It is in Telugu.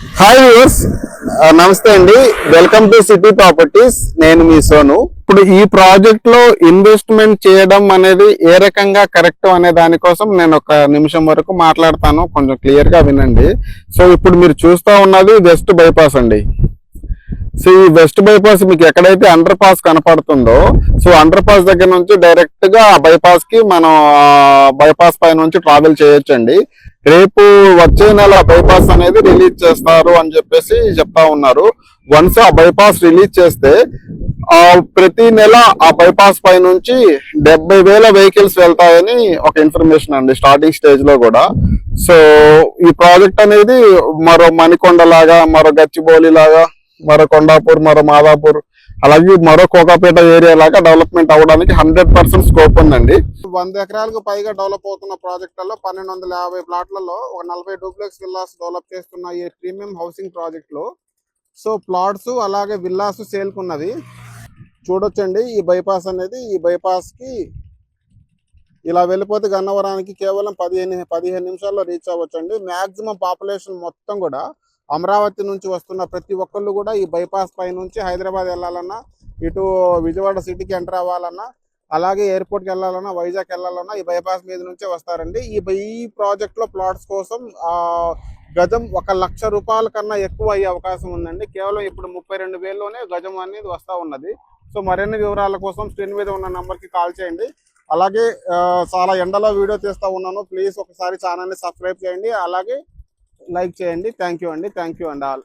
హాయ్ వ్యూస్ నమస్తే అండి. వెల్కమ్ టు సిటీ ప్రాపర్టీస్ నేను మీ సోను. ఇప్పుడు ఈ ప్రాజెక్ట్లో ఇన్వెస్ట్మెంట్ చేయడం అనేది ఏ రకంగా కరెక్ట్ అనే దానికోసం నేను ఒక నిమిషం వరకు మాట్లాడతాను. కొంచెం క్లియర్గా వినండి. సో ఇప్పుడు మీరు చూస్తా ఉన్నది వెస్ట్ బైపాస్ అండి. సో ఈ వెస్ట్ బైపాస్ మీకు ఎక్కడైతే అండర్ పాస్ కనపడుతుందో సో అండర్ పాస్ దగ్గర నుంచి డైరెక్ట్గా బైపాస్కి మనం బైపాస్ పై నుంచి ట్రావెల్ చేయొచ్చండి. రేపు వచ్చే నెల బైపాస్ అనేది రిలీజ్ చేస్తారు అని చెప్పేసి చెప్తా ఉన్నారు. వన్స్ ఆ బైపాస్ రిలీజ్ చేస్తే ప్రతి నెల ఆ బైపాస్ పై నుంచి డెబ్బై వేల వెహికల్స్ వెళ్తాయని ఒక ఇన్ఫర్మేషన్ అండి స్టార్టింగ్ స్టేజ్లో కూడా. సో ఈ ప్రాజెక్ట్ అనేది మరో మణికొండ లాగా మరో గచ్చిబౌలి లాగా మరో కొండాపూర్ మరో మాదాపూర్ అలాగే మరో కోకాపేట ఏరియా లాగా డెవలప్మెంట్ అవ్వడానికి హండ్రెడ్ పర్సెంట్ స్కోప్ ఉందండి. వంద ఎకరాలకు పైగా డెవలప్ అవుతున్న ప్రాజెక్టులలో పన్నెండు వందల యాభై ప్లాట్లలో ఒక నలభై డూప్లెక్స్ విల్లాస్ డెవలప్ చేస్తున్న ఈ ప్రీమియం హౌసింగ్ ప్రాజెక్ట్లో సో ప్లాట్స్ అలాగే విల్లాస్ సేల్కున్నది చూడొచ్చండి ఈ బైపాస్ అనేది ఈ బైపాస్కి ఇలా వెళ్ళిపోతే గన్నవరానికి కేవలం పదిహేను పదిహేను నిమిషాల్లో రీచ్ అవ్వచ్చండి. మాక్సిమం పాపులేషన్ మొత్తం కూడా అమరావతి నుంచి వస్తున్న ప్రతి ఒక్కళ్ళు కూడా ఈ బైపాస్ పై నుంచి హైదరాబాద్ వెళ్ళాలన్నా ఇటు విజయవాడ సిటీకి ఎంటర్ అవ్వాలన్నా అలాగే ఎయిర్పోర్ట్కి వెళ్ళాలన్నా వైజాగ్ వెళ్ళాలన్నా ఈ బైపాస్ మీద నుంచే వస్తారండి. ఈ బై- ఈ ప్రాజెక్ట్లో ప్లాట్స్ కోసం గజం ఒక లక్ష రూపాయల కన్నా ఎక్కువ అయ్యే అవకాశం ఉందండి. కేవలం ఇప్పుడు ముప్పై రెండు వేల్లోనే గజం అనేది వస్తూ ఉన్నది. సో మరిన్ని వివరాల కోసం స్క్రీన్ మీద ఉన్న నెంబర్కి కాల్ చేయండి. అలాగే చాలా ఎండలో వీడియో తీస్తూ ఉన్నాను. ప్లీజ్ ఒకసారి ఛానల్ని సబ్స్క్రైబ్ చేయండి. అలాగే లైక్ చేయండి. థ్యాంక్ యూ అండి. థ్యాంక్ యూ అండి ఆల్.